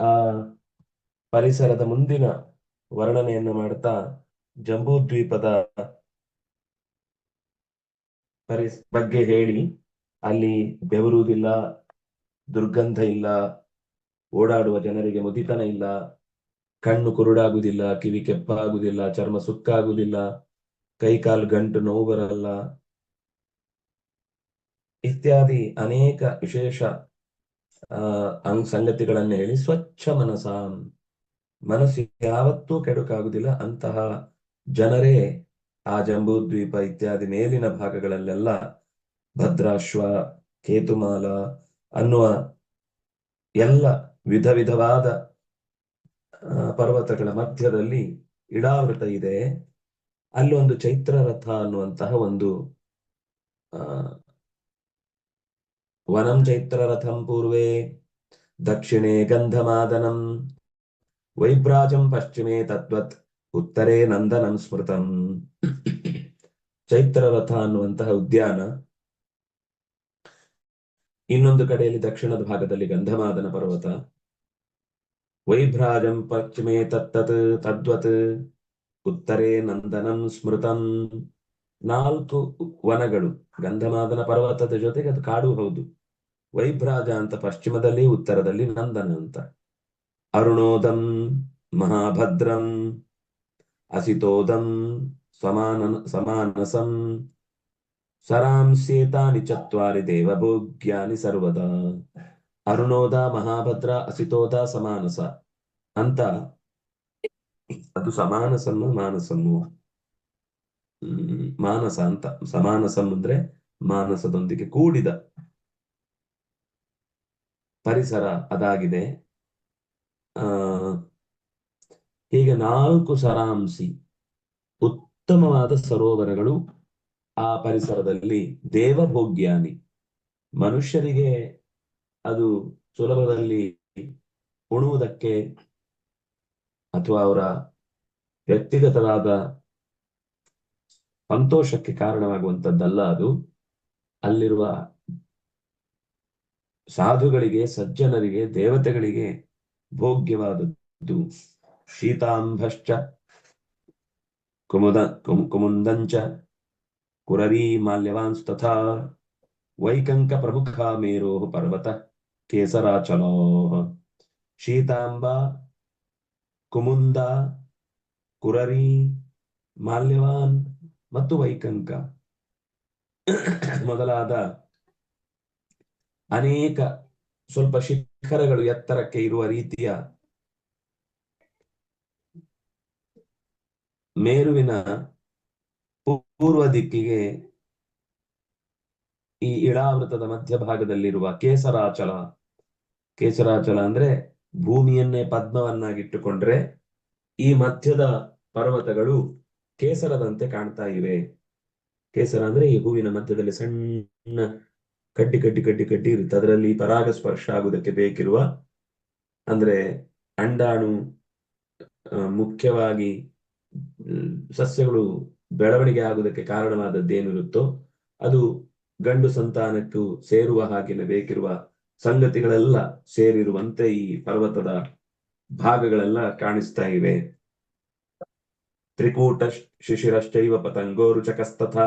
ಆ, ಪರಿಸರದ ಮುಂದಿನ ವರ್ಣನೆಯನ್ನು ಮಾಡ್ತಾ ಜಂಬೂದ್ವೀಪದ ಪರಿಸ, ಬಗ್ಗೆ ಹೇಳಿ. ಅಲ್ಲಿ ಬೆವರುವುದಿಲ್ಲ, ದುರ್ಗಂಧ ಇಲ್ಲ, ಓಡಾಡುವ ಜನರಿಗೆ ಮುದಿತನ ಇಲ್ಲ, ಕಣ್ಣು ಕುರುಡಾಗುವುದಿಲ್ಲ, ಕಿವಿ ಕೆಪ್ಪಾಗುವುದಿಲ್ಲ, ಚರ್ಮ ಸುಕ್ಕಾಗುವುದಿಲ್ಲ, ಕೈಕಾಲು ಗಂಟು ನೋವು ಬರಲ್ಲ, ಇತ್ಯಾದಿ ಅನೇಕ ವಿಶೇಷ ಅಂಗ್ ಸಂಗತಿಗಳನ್ನ ಹೇಳಿ ಸ್ವಚ್ಛ ಮನಸ ಮನಸ್ಸು ಯಾವತ್ತೂ ಕೆಡುಕಾಗುದಿಲ್ಲ. ಅಂತಹ ಜನರೇ ಆ ಜಂಬೂದ್ವೀಪ ಇತ್ಯಾದಿ ಮೇಲಿನ ಭಾಗಗಳಲ್ಲೆಲ್ಲ ಭದ್ರಾಶ್ವ, ಕೇತುಮಾಲ ಅನ್ನುವ ಎಲ್ಲ ವಿಧ ವಿಧವಾದ ಪರ್ವತಗಳ ಮಧ್ಯದಲ್ಲಿ ಇಡಾವೃತ ಇದೆ. ಅಲ್ಲಿ ಒಂದು ಚೈತ್ರ ರಥ ಅನ್ನುವಂತಹ ಒಂದು ವನಂ ಚೈತ್ರ ರಥಂ ಪೂರ್ವೇ ದಕ್ಷಿಣೆ ಗಂಧಮಾದನಂ ವೈಭ್ರಾಜಂ ಪಶ್ಚಿಮೆ ತತ್ವತ್ ಉತ್ತರೇ ನಂದನಂ ಸ್ಮೃತಂ ಚೈತ್ರ ರಥ ಅನ್ನುವಂತಹ ಉದ್ಯಾನ ಇನ್ನೊಂದು ಕಡೆಯಲ್ಲಿ ದಕ್ಷಿಣದ ಭಾಗದಲ್ಲಿ ಗಂಧಮಾದನ ಪರ್ವತ. ವೈಭ್ರಾಜಂ ಪಶ್ಚಿಮೆ ತತ್ತತ್, ತದ್ವತ್, ಉತ್ತರೇ ನಂದನಂ ಸ್ಮೃತಂ. ನಾಲ್ಕು ವನಗಳು, ಗಂಧಮಾದನ ಪರ್ವತದ ಜೊತೆಗೆ ಅದು ಕಾಡು ಹೌದು. ವೈಭ್ರಾಜ ಅಂತ ಪಶ್ಚಿಮದಲ್ಲಿ, ಉತ್ತರದಲ್ಲಿ ನಂದನ ಅಂತ. ಅರುಣೋದಂ, ಮಹಾಭದ್ರಂ, ಅಸಿತೋದಂ, ಸಮಾನ, ಸಮಾನಸಂ. ಸರಾಂಸೇತಾನಿ ಚತ್ವಾರಿ ದೇವಭೋಗ್ಯಾನಿ ಸರ್ವದಾ. ಅರುಣೋದ, ಮಹಾಭದ್ರ, ಅಸಿತೋದ, ಸಮಾನಸ ಅಂತ. ಅದು ಸಮಾನಸಮ್ಮ, ಮಾನಸಮ್ಮು. ಮಾನಸ ಅಂತ ಸಮಾನಸಂ ಅಂದ್ರೆ ಮಾನಸದೊಂದಿಗೆ ಕೂಡಿದ ಪರಿಸರ ಅದಾಗಿದೆ. ಆ, ಹೀಗೆ ನಾಲ್ಕು ಸರಾಂಸಿ ಉತ್ತಮವಾದ ಸರೋವರಗಳು ಆ ಪರಿಸರದಲ್ಲಿ ದೇವಭೋಗ್ಯಾನಿ. ಮನುಷ್ಯರಿಗೆ ಅದು ಸುಲಭದಲ್ಲಿ ಉಣುವುದಕ್ಕೆ ಅಥವಾ ಅವರ ವ್ಯಕ್ತಿಗತವಾದ ಸಂತೋಷಕ್ಕೆ ಕಾರಣವಾಗುವಂತದ್ದಲ್ಲ ಅದು. ಅಲ್ಲಿರುವ ಸಾಧುಗಳಿಗೆ, ಸಜ್ಜನರಿಗೆ, ದೇವತೆಗಳಿಗೆ ಭೋಗ್ಯವಾದದ್ದು. ಶೀತಾಂಭಶ್ಚ, ಕುಮುದ, ಕುಮ್- ಕುಮುಂದಂಚ ಕುರರೀ ಮಾಲ್ಯವಾನ್ಸ್ ತಥಾ ವೈಕಂಕ ಪ್ರಮುಖ ಮೇರೋ ಪರ್ವತ, ಕೇಸರಾಚಲೋ. ಶೀತಾಂಬ, ಕುಮುಂದ, ಕುರರಿ ಮಾಲ್ಯವಾನ್ ಮತ್ತು ವೈಕಂಕ. ಮೊದಲಾದ ಅನೇಕ ಸ್ವಲ್ಪ ಶಿಖರಗಳು ಎತ್ತರಕ್ಕೆ ಇರುವ ರೀತಿಯ ಮೇರುವಿನ ಪೂರ್ವ ದಿಕ್ಕಿಗೆ ಈ ಇಳಾವೃತದ ಮಧ್ಯಭಾಗದಲ್ಲಿರುವ ಕೇಸರಾಚಲ. ಕೇಸರಾಚಲ ಅಂದ್ರೆ ಭೂಮಿಯನ್ನೇ ಪದ್ಮವನ್ನಾಗಿಟ್ಟುಕೊಂಡ್ರೆ ಈ ಮಧ್ಯದ ಪರ್ವತಗಳು ಕೇಸರದಂತೆ ಕಾಣ್ತಾ ಇವೆ. ಕೇಸರ ಅಂದ್ರೆ ಈ ಹೂವಿನ ಮಧ್ಯದಲ್ಲಿ ಸಣ್ಣ ಕಡ್ಡಿ ಕಡ್ಡಿ ಕಡ್ಡಿ ಕಡ್ಡಿ ಇರುತ್ತೆ. ಅದರಲ್ಲಿ ಪರಾಗ ಸ್ಪರ್ಶ ಆಗುವುದಕ್ಕೆ ಬೇಕಿರುವ ಅಂದ್ರೆ ಅಂಡಾಣು ಮುಖ್ಯವಾಗಿ ಸಸ್ಯಗಳು ಬೆಳವಣಿಗೆ ಆಗುವುದಕ್ಕೆ ಕಾರಣವಾದದ್ದೇನಿರುತ್ತೋ ಅದು ಗಂಡು ಸಂತಾನಕ್ಕೂ ಸೇರುವ ಹಾಗೆನೆ ಬೇಕಿರುವ ಸಂಗತಿಗಳೆಲ್ಲ ಸೇರಿರುವಂತೆ ಈ ಪರ್ವತದ ಭಾಗಗಳೆಲ್ಲ ಕಾಣಿಸ್ತಾ ಇವೆ. ತ್ರಿಕೂಟ ಶಿಶಿರಶ್ಚೈವ ಪತಂಗೋ ರುಚಕಸ್ತಥಾ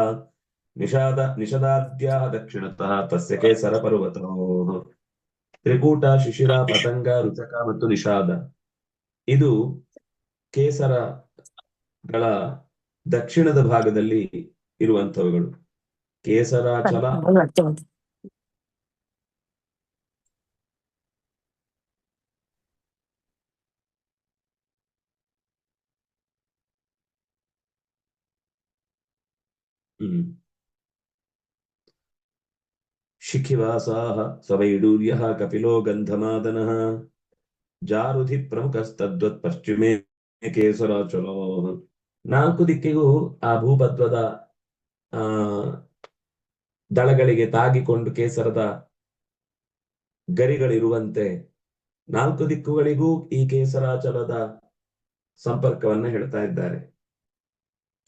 ನಿಷಾದ ನಿಷದಾದ್ಯಾಹ ದಕ್ಷಿಣತಃ ತಸ್ಯ ಕೇಸರ ಪರ್ವತೋ ತ್ರಿಕೂಟ ಶಿಶಿರ ಪತಂಗ ರುಚಕ ಮತ್ತು ನಿಷಾದ ಇದು ಕೇಸರಗಳ ದಕ್ಷಿಣದ ಭಾಗದಲ್ಲಿ ಇರುವಂತವುಗಳು ಕೇಸರಾಚಲ ಹ್ಮ್ ಶಿಖಿವಾಸಾಹ ಸವೈಡೂರ್ಯ ಕಪಿಲೋ ಗಂಧಮಾದನಃ ಜಾರುಧಿ ಪ್ರಮುಖಸ್ತದ್ವತ್ ಪಶ್ಚಿಮೇ ಕೇಸರಾಚಲೋ ನಾಲ್ಕು ದಿಕ್ಕಿಗೂ ಆ ಭೂಪತ್ವದ ಆ ದಳಗಳಿಗೆ ತಾಗಿಕೊಂಡು ಕೇಸರದ ಗರಿಗಳಿರುವಂತೆ ನಾಲ್ಕು ದಿಕ್ಕುಗಳಿಗೂ ಈ ಕೇಸರಾಚಲದ ಸಂಪರ್ಕವನ್ನ ಹೇಳ್ತಾ ಇದ್ದಾರೆ.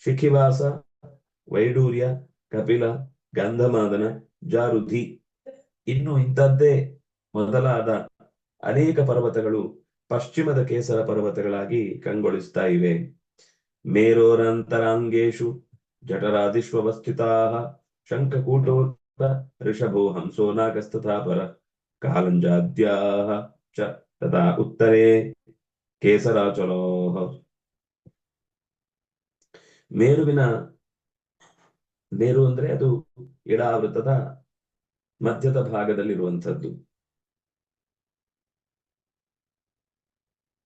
ಶಿಖಿವಾಸ ವೈಡೂರ್ಯ, ಕಪಿಲ, ಗಂಧಮಾದನ, ಜಾರುಧಿ ಇನ್ನು ಇಂಥದ್ದೇ ಮೊದಲಾದ ಅನೇಕ ಪರ್ವತಗಳು ಪಶ್ಚಿಮದ ಕೇಸರ ಪರ್ವತಗಳಾಗಿ ಕಂಗೊಳಿಸ್ತಾ ಇವೆ. ಮೇರೋರಂತರಾಂಗೇಶು ಜಠರಾದಿಶ್ವವಸ್ಥಿತಾ ಶಂಖಕೂಟೋತ್ತ ಋಷಭೋ ಹಂಸೋ ನಾಗಸ್ತಥಾ ಪರ ಕಾಲಂಜಾದ್ಯಾಹ ಚ ತಥಾ ಉತ್ತರೇ ಕೇಸರಾಚಲೋ ಮೇರುವಿನ ಮೇರು ಅಂದ್ರೆ ಅದು ಇಡಾವೃತದ ಮಧ್ಯದ ಭಾಗದಲ್ಲಿರುವಂಥದ್ದು.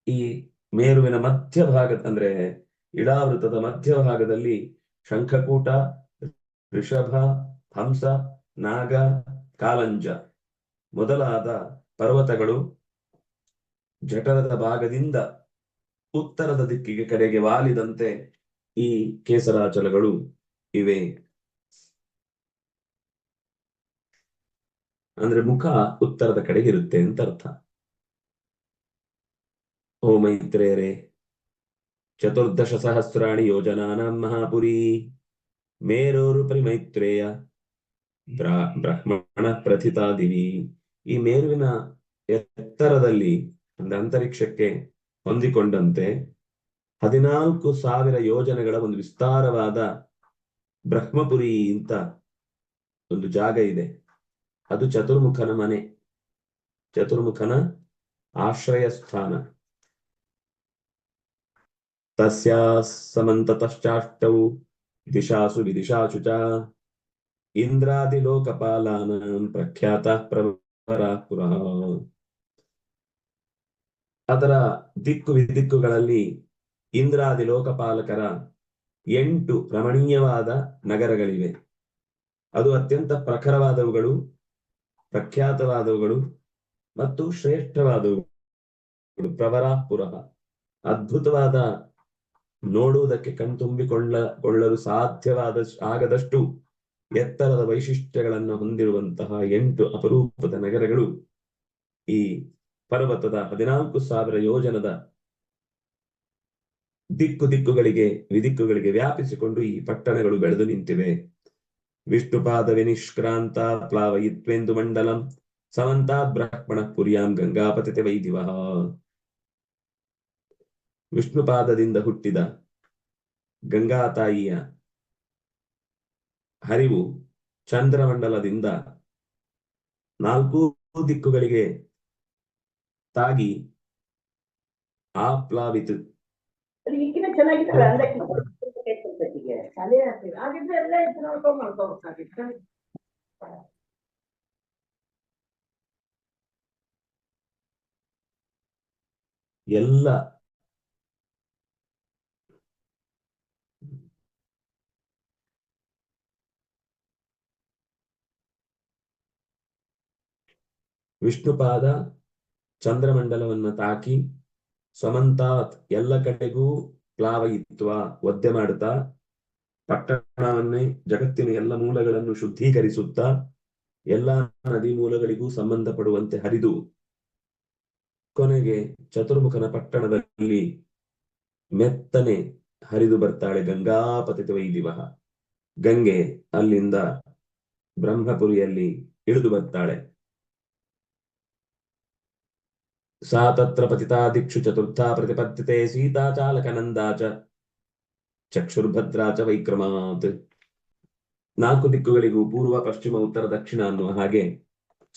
ಈ ಮೇರುವಿನ ಮಧ್ಯ ಭಾಗ ಅಂದ್ರೆ ಇಡಾವೃತದ ಮಧ್ಯ ಭಾಗದಲ್ಲಿ ಶಂಖಕೂಟ ಋಷಭ ಹಂಸ, ನಾಗ, ಕಾಲಂಜ ಮೊದಲಾದ ಪರ್ವತಗಳು ಜಠರದ ಭಾಗದಿಂದ ಉತ್ತರದ ದಿಕ್ಕಿಗೆ ಕಡೆಗೆ ವಾಲಿದಂತೆ ಈ ಕೇಸರಾಚಲಗಳು ಇವೆ. ಅಂದ್ರೆ ಮುಖ ಉತ್ತರದ ಕಡೆಗೆ ಇರುತ್ತೆ ಅಂತ ಅರ್ಥ. ಓ ಮೈತ್ರೇಯರೇ, ಚತುರ್ದಶ ಸಹಸ್ರಾಣಿ ಯೋಜನಾನಾಂ ಮಹಾಪುರಿ ಮೇರೋರುಪರಿ ಮೈತ್ರೇಯ ಬ್ರಾಹ್ಮಣ ಬ್ರಹ್ಮಣ ಪ್ರಥಿತಾದಿವಿ ಈ ಮೇರುವಿನ ಎತ್ತರದಲ್ಲಿ ಅಂದ್ರೆ ಅಂತರಿಕ್ಷಕ್ಕೆ ಹೊಂದಿಕೊಂಡಂತೆ ಹದಿನಾಲ್ಕು ಸಾವಿರ ಯೋಜನೆಗಳ ಒಂದು ವಿಸ್ತಾರವಾದ ಬ್ರಹ್ಮಪುರಿ ಅಂತ ಒಂದು ಜಾಗ ಇದೆ. ಅದು ಚತುರ್ಮುಖನ ಮನೆ. ಚತುರ್ಮುಖನ ಆಶ್ರಯ ಸ್ಥಾನ ತಸ್ಯಾ ಸಮಂತತಶ್ಚಾಷ್ಟೌ ದಿಶಾಸು ವಿದಿಶಾಸು ಚ. ಇಂದ್ರಾದಿಲೋಕಪಾಲಾನಾಂ ಪ್ರಖ್ಯಾತ ಪ್ರವರ ಪುರಃ. ಅದರ ದಿಕ್ಕು ವಿದಿಕ್ಕುಗಳಲ್ಲಿ ಇಂದ್ರಾದಿ ಲೋಕಪಾಲಕರ ಎಂಟು ರಮಣೀಯವಾದ ನಗರಗಳಿವೆ. ಅದು ಅತ್ಯಂತ ಪ್ರಖರವಾದವುಗಳು. ಪ್ರಖ್ಯಾತವಾದವುಗಳು ಮತ್ತು ಶ್ರೇಷ್ಠವಾದವುಗಳು. ಪ್ರವರಾಪುರ ಅದ್ಭುತವಾದ ನೋಡುವುದಕ್ಕೆ ಕಣ್ತುಂಬಿಕೊಳ್ಳ ಸಾಧ್ಯವಾದ ಆಗದಷ್ಟು ಎತ್ತರದ ವೈಶಿಷ್ಟ್ಯಗಳನ್ನು ಹೊಂದಿರುವಂತಹ ಎಂಟು ಅಪರೂಪದ ನಗರಗಳು ಈ ಪರ್ವತದ ಹದಿನಾಲ್ಕು ಸಾವಿರ ಯೋಜನದ ದಿಕ್ಕು ದಿಕ್ಕುಗಳಿಗೆ, ವಿದಿಕ್ಕುಗಳಿಗೆ ವ್ಯಾಪಿಸಿಕೊಂಡು ಈ ಪಟ್ಟಣಗಳು ಬೆಳೆದು ನಿಂತಿವೆ. ವಿಷ್ಣುಪಾದ ವಿನಿಷ್ಕ್ರಾಂತ ಪ್ಲಾವಯಿತ್ವೆಂದು ಮಂಡಲಂ ಸಮಂತಾ ಬ್ರಾಹ್ಮಣ ಪುರಿಯಾಂ ಗಂಗಾಪತಿತೆ ವೈದಿವ ವಿಷ್ಣುಪಾದದಿಂದ ಹುಟ್ಟಿದ ಗಂಗಾ ತಾಯಿಯ ಹರಿವು ಚಂದ್ರಮಂಡಲದಿಂದ ನಾಲ್ಕು ದಿಕ್ಕುಗಳಿಗೆ ತಾಗಿ ಆಪ್ಲಾವಿತು. ಅದೇ ಆಗ್ತದೆ ಹಾಗಿದ್ರೆ ಎಲ್ಲ ಇದು ನೋಡ್ಕೊಂಡು ಮಾಡ್ಕೋಬೇಕಾಗಿತ್ತು ಎಲ್ಲ ವಿಷ್ಣುಪಾದ ಚಂದ್ರಮಂಡಲವನ್ನ ತಾಕಿ ಸಮಂತಾತ್ ಎಲ್ಲ ಕಡೆಗೂ ಪ್ಲಾವಯಿತ್ವ ಒದ್ದೆ ಮಾಡುತ್ತಾ ಪಟ್ಟಣವನ್ನೇ ಜಗತ್ತಿನ ಎಲ್ಲ ಮೂಲಗಳನ್ನು ಶುದ್ಧೀಕರಿಸುತ್ತಾ ಎಲ್ಲಾ ನದಿ ಮೂಲಗಳಿಗೂ ಸಂಬಂಧಪಡುವಂತೆ ಹರಿದು ಕೊನೆಗೆ ಚತುರ್ಮುಖನ ಪಟ್ಟಣದಲ್ಲಿ ಮೆತ್ತನೆ ಹರಿದು ಬರ್ತಾಳೆ ಗಂಗಾಪತಿತ ವೈದಿವ ಗಂಗೆ ಅಲ್ಲಿಂದ ಬ್ರಹ್ಮಪುರಿಯಲ್ಲಿ ಇಳಿದು ಬರ್ತಾಳೆ. ಸಾ ತತ್ರ ಪತಿತಾ ದಿಕ್ಷು ಚತುರ್ಥ ಪ್ರತಿಪದ್ಯತೆ ಸೀತಾ ಚಾಲಕನಂದಾಚ ಚಕ್ಷುರ್ಭದ್ರಾ ಚ ವೈಕ್ರಮಾತ್. ನಾಲ್ಕು ದಿಕ್ಕುಗಳಿಗೂ ಪೂರ್ವ, ಪಶ್ಚಿಮ, ಉತ್ತರ, ದಕ್ಷಿಣ ಅನ್ನುವ ಹಾಗೆ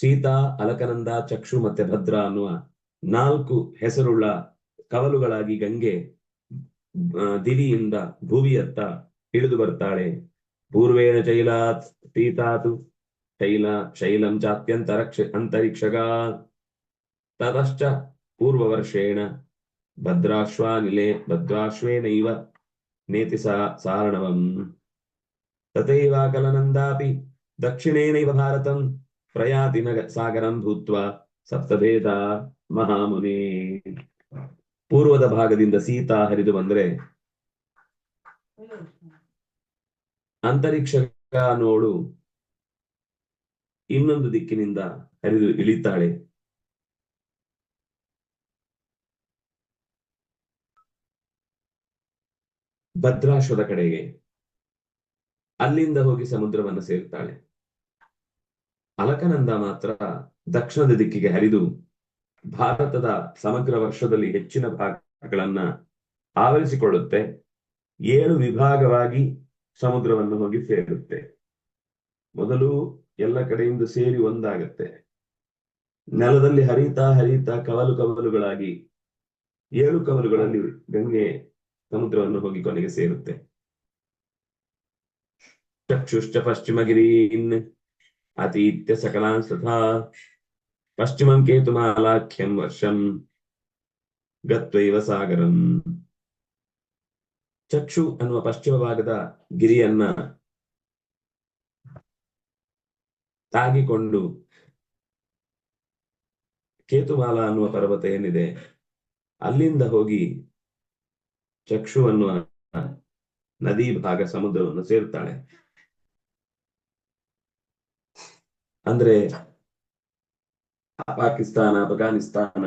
ಸೀತಾ, ಅಲಕನಂದ, ಚಕ್ಷು ಮತ್ತೆ ಭದ್ರ ಅನ್ನುವ ನಾಲ್ಕು ಹೆಸರುಳ್ಳ ಕವಲುಗಳಾಗಿ ಗಂಗೆ ದಿಲಿಯಿಂದ ಭುವಿಯತ್ತ ಇಳಿದು ಬರ್ತಾಳೆ. ಪೂರ್ವೇಣ ಶೈಲಾತ್ ಸೀತಾತು ಶೈಲ, ಶೈಲಂ ಚಾತ್ಯಂತರಕ್ಷ, ಅಂತರಿಕ್ಷಗ. ತತಶ್ಚ ಪೂರ್ವವರ್ಷೇಣ, ಭದ್ರಾಶ್ವಾನಿಲೆ, ಭದ್ರಾಶ್ವೇನೈವ ನೇತಿ ಸಾರಣವಂ ತಥೈವ ತಥೈವಾಕಲನಂದಾಪಿ ದಕ್ಷಿಣೇನೈವ ಭಾರತಂ ಪ್ರಯಾತಿ ನಗ ಸಾಗರಂ ಭೂತ್ವ ಸಪ್ತಭೇದ ಮಹಾಮುನಿ ಪೂರ್ವದ ಭಾಗದಿಂದ ಸೀತಾ ಹರಿದು ಬಂದ್ರೆ ಅಂತರಿಕ್ಷ ನೋಡು ಇನ್ನೊಂದು ದಿಕ್ಕಿನಿಂದ ಹರಿದು ಇಳಿತಾಳೆ. ಭದ್ರಾಶ್ವದ ಕಡೆಗೆ. ಅಲ್ಲಿಂದ ಹೋಗಿ ಸಮುದ್ರವನ್ನು ಸೇರ್ತಾಳೆ. ಅಲಕನಂದ ಮಾತ್ರ ದಕ್ಷಿಣದ ದಿಕ್ಕಿಗೆ ಹರಿದು ಭಾರತದ ಸಮಗ್ರ ವರ್ಷದಲ್ಲಿ ಹೆಚ್ಚಿನ ಭಾಗಗಳನ್ನ ಆವರಿಸಿಕೊಳ್ಳುತ್ತೆ. ಏಳು ವಿಭಾಗವಾಗಿ ಸಮುದ್ರವನ್ನು ಹೋಗಿ ಸೇರುತ್ತೆ. ಮೊದಲು ಎಲ್ಲ ಕಡೆಯಿಂದ ಸೇರಿ ಒಂದಾಗತ್ತೆ. ನೆಲದಲ್ಲಿ ಹರಿತಾ ಹರಿತಾ ಕವಲು ಕವಲುಗಳಾಗಿ ಏಳು ಕವಲುಗಳಲ್ಲಿ ಗಂಗೆ ಸಮುದ್ರವನ್ನು ಹೋಗಿ ಕೊನೆಗೆ ಸೇರುತ್ತೆ. ಚಕ್ಷುಶ್ಚ ಪಶ್ಚಿಮಗಿರೀನ್ ಅತೀತ್ಯ ಸಕಲಾನ್ ಸಥಾ ಪಶ್ಚಿಮಂ ಕೇತುಮಾಲಾಖ್ಯಂ ವರ್ಷಂ ಗತ್ವೈವ ಸಾಗರಂ. ಚಕ್ಷು ಅನ್ನುವ ಪಶ್ಚಿಮ ಭಾಗದ ಗಿರಿಯನ್ನ ತಾಗಿಕೊಂಡು ಕೇತುಮಾಲ ಅನ್ನುವ ಪರ್ವತ ಏನಿದೆ, ಅಲ್ಲಿಂದ ಹೋಗಿ ಚಕ್ಷು ಅನ್ನುವ ನದಿ ಭಾಗ ಸಮುದ್ರವನ್ನು ಸೇರ್ತಾಳೆ ಅಂದ್ರೆ ಪಾಕಿಸ್ತಾನ, ಅಫ್ಘಾನಿಸ್ತಾನ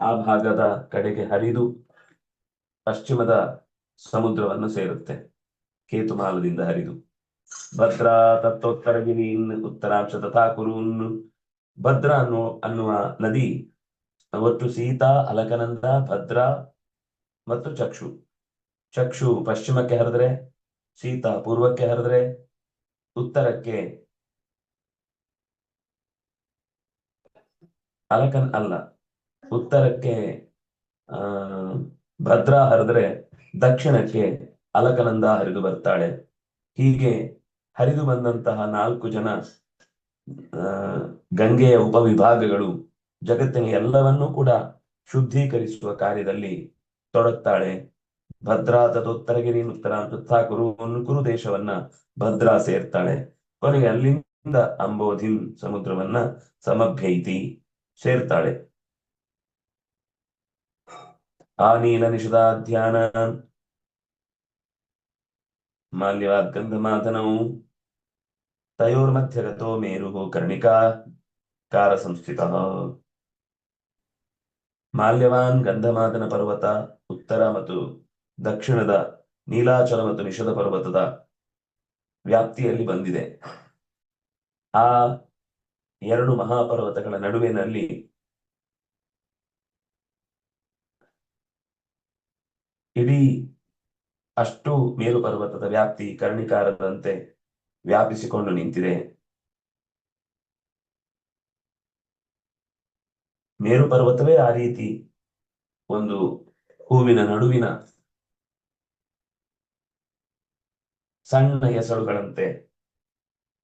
ಆ ಭಾಗದ ಕಡೆಗೆ ಹರಿದು ಪಶ್ಚಿಮದ ಸಮುದ್ರವನ್ನು ಸೇರುತ್ತೆ. ಕೇತುಮಾಲದಿಂದ ಹರಿದು. ಭದ್ರಾ ತತ್ತೋತ್ತರಗಿರೀನ್ ಉತ್ತರಾಂಶ ತಥಾ ಕುರುನ್ ಭದ್ರಾ ಅನ್ನೋ ಅನ್ನುವ ನದಿ ಅವತ್ತು ಸೀತಾ, ಅಲಕನಂದ, ಭದ್ರಾ ಮತ್ತು ಚಕ್ಷು. ಚಕ್ಷು ಪಶ್ಚಿಮಕ್ಕೆ ಹರಿದ್ರೆ ಸೀತ ಪೂರ್ವಕ್ಕೆ ಹರಿದ್ರೆ ಉತ್ತರಕ್ಕೆ ಅಲಕನ್ ಅಲ್ಲ. ಉತ್ತರಕ್ಕೆ, ಆ, ಭದ್ರಾ ಹರಿದ್ರೆ ದಕ್ಷಿಣಕ್ಕೆ ಅಲಕನಂದ ಹರಿದು ಬರ್ತಾಳೆ. ಹೀಗೆ ಹರಿದು ಬಂದಂತಹ ನಾಲ್ಕು ಜನ ಗಂಗೆಯ ಉಪವಿಭಾಗಗಳು ಜಗತ್ತಿನ ಎಲ್ಲವನ್ನೂ ಕೂಡ ಶುದ್ಧೀಕರಿಸುವ ಕಾರ್ಯದಲ್ಲಿ ತೊಡಗ್ತಾಳೆ ಭದ್ರಾ ತದೋತ್ತರಗಿರಿ ಉತ್ತರ ತಥಾ ಗುರು ಕುರು ದೇಶವನ್ನ ಭದ್ರಾ ಸೇರ್ತಾಳೆ. ಕೊನೆಗೆ ಅಲ್ಲಿಂದ ಅಂಬೋಧಿನ್ ಸಮುದ್ರವನ್ನ ಸಮಭ್ಯೈತಿ ಸೇರ್ತಾಳೆ. ಆ ನೀಲ ನಿಷದಾಧ್ಯಾನ. ಮಾಲ್ಯವಾದ್ ಗಂಧಮಾಧನವು ತಯೋರ್ಮಧ್ಯಗತೋ ಮೇರು ಕರ್ಣಿಕಾ. ಕಾರ ಸಂಸ್ಥಿತ. ಮಾಲ್ಯವಾನ್ ಗಂಧಮಾದನ ಪರ್ವತ, ಉತ್ತರ ಮತ್ತು ದಕ್ಷಿಣದ ನೀಲಾಚಲ ಮತ್ತು ನಿಷದ ಪರ್ವತದ ವ್ಯಾಪ್ತಿಯಲ್ಲಿ ಬಂದಿದೆ. ಆ ಎರಡು ಮಹಾಪರ್ವತಗಳ ನಡುವಿನಲ್ಲಿ ಇಡೀ ಅಷ್ಟು ಮೇಲು ಪರ್ವತದ ವ್ಯಾಪ್ತಿ ಕರ್ಣಿಕಾರದಂತೆ ವ್ಯಾಪಿಸಿಕೊಂಡು ನಿಂತಿದೆ. ಮೇರು ಪರ್ವತವೇ ಆ ರೀತಿ ಒಂದು ಹೂವಿನ ನಡುವಿನ ಸಣ್ಣ ಹೆಸರುಗಳಂತೆ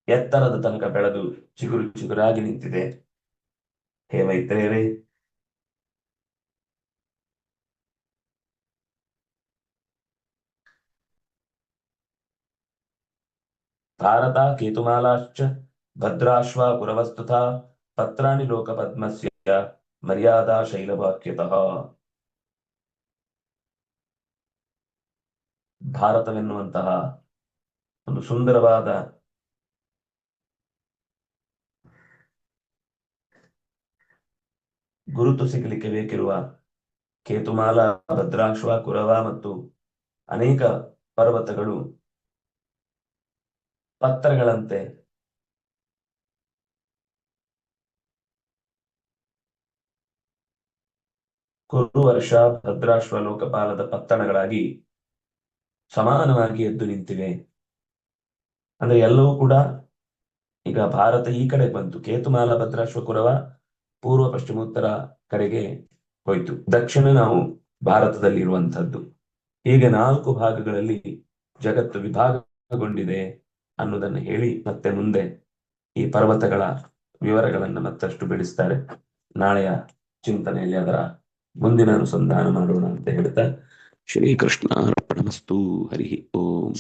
ಎತ್ತರದ ತನಕ ಬೆಳೆದು ಚಿಗುರು ಚಿಗುರಾಗಿ ನಿಂತಿದೆ. ಹೇ ಮೈತ್ರೇಯರೇ ಭಾರತ ಕೇತುಮಾಲಾಶ್ಚ ಭದ್ರಾಶ್ವ ಪುರವಸ್ತುತ ಪತ್ರಾಣಿ ಲೋಕಪದ್ಮಸ್ಯ ಮರ್ಯಾದಾ ಶೈಲವಾಕ್ಯತಃ ಭಾರತವೆನ್ನುವಂತಹ ಒಂದು ಸುಂದರವಾದ ಗುರುತು ಸಿಗಲಿಕ್ಕೆ ಬೇಕಿರುವ ಕೇತುಮಾಲ ಭದ್ರಾಶ್ವ ಕುರವ ಮತ್ತು ಅನೇಕ ಪರ್ವತಗಳು ಪತ್ರಗಳಂತೆ ಕುರು ವರ್ಷ ಭದ್ರಾಶ್ವ ಲೋಕಪಾಲದ ಪತ್ತಣಗಳಾಗಿ ಸಮಾನವಾಗಿ ಎದ್ದು ನಿಂತಿವೆ. ಅಂದ್ರೆ ಎಲ್ಲವೂ ಕೂಡ ಈಗ ಭಾರತ ಈ ಕಡೆ ಬಂತು. ಕೇತುಮಾಲ ಭದ್ರಾಶ್ವ ಕುರವ ಪೂರ್ವ ಪಶ್ಚಿಮೋತ್ತರ ಕಡೆಗೆ ಹೋಯ್ತು. ದಕ್ಷಿಣ ನಾವು ಭಾರತದಲ್ಲಿ ಇರುವಂತಹದ್ದು ಹೀಗೆ ನಾಲ್ಕು ಭಾಗಗಳಲ್ಲಿ ಜಗತ್ತು ವಿಭಾಗಗೊಂಡಿದೆ ಅನ್ನೋದನ್ನು ಹೇಳಿ ಮತ್ತೆ ಮುಂದೆ ಈ ಪರ್ವತಗಳ ವಿವರಗಳನ್ನು ಮತ್ತಷ್ಟು ಬಿಡಿಸ್ತಾರೆ. ನಾಳೆಯ ಚಿಂತನೆಯಲ್ಲಿ ಅದರ ಮುಂದಿನ ಅನುಸಂಧಾನ ಮಾಡೋಣ ಅಂತ ಹೇಳ್ತಾ ಶ್ರೀಕೃಷ್ಣ ಅರ್ಪಣಮಸ್ತು ಹರಿ ಓಂ.